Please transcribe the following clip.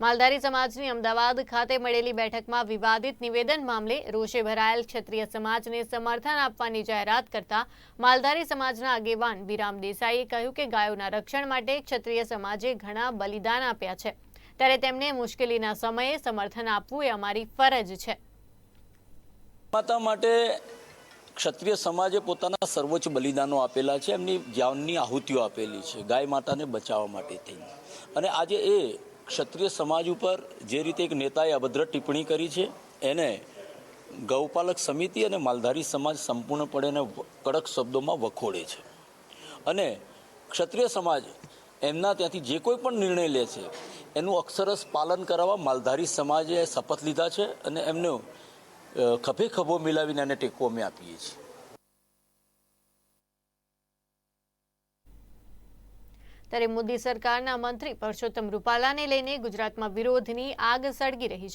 માલધારી સમાજની અમદાવાદ ખાતે મળેલી બેઠકમાં વિવાદિત નિવેદન મામલે રોષે ભરાયેલ ક્ષત્રિય સમાજને સમર્થન આપવાની જાહેરાત કરતા માલધારી સમાજના આગેવાન વિરામ દેસાઈએ કહ્યું કે ગાયોના રક્ષણ માટે ક્ષત્રિય સમાજે ઘણા બલિદાન આપ્યા છે. ત્યારે તેમને મુશ્કેલીના સમયે સમર્થન આપવું એ અમારી ફરજ છે. ક્ષત્રિય સમાજે પોતાના સર્વોચ્ચ બલિદાનો આપેલા છે. એમની જાનની આહુતિઓ આપેલી છે ગાય માતાને બચાવવા માટે થઈને. અને આજે એ ક્ષત્રિય સમાજ ઉપર જે રીતે એક નેતાએ અભદ્ર ટિપ્પણી કરી છે, એને ગૌપાલક સમિતિ અને માલધારી સમાજ સંપૂર્ણપણે એને કડક શબ્દોમાં વખોડે છે. અને ક્ષત્રિય સમાજ એમના ત્યાંથી જે કોઈ પણ નિર્ણય લે છે, એનું અક્ષરસ પાલન કરાવવા માલધારી સમાજે શપથ લીધા છે અને એમને ખભે ખભો મિલાવીને એને ટેકો અમે આપીએ છીએ. ત્યારે મોદી સરકારના મંત્રી પરસોત્તમ રૂપાલાને લઈને ગુજરાતમાં વિરોધની આગ સળગી રહી છે.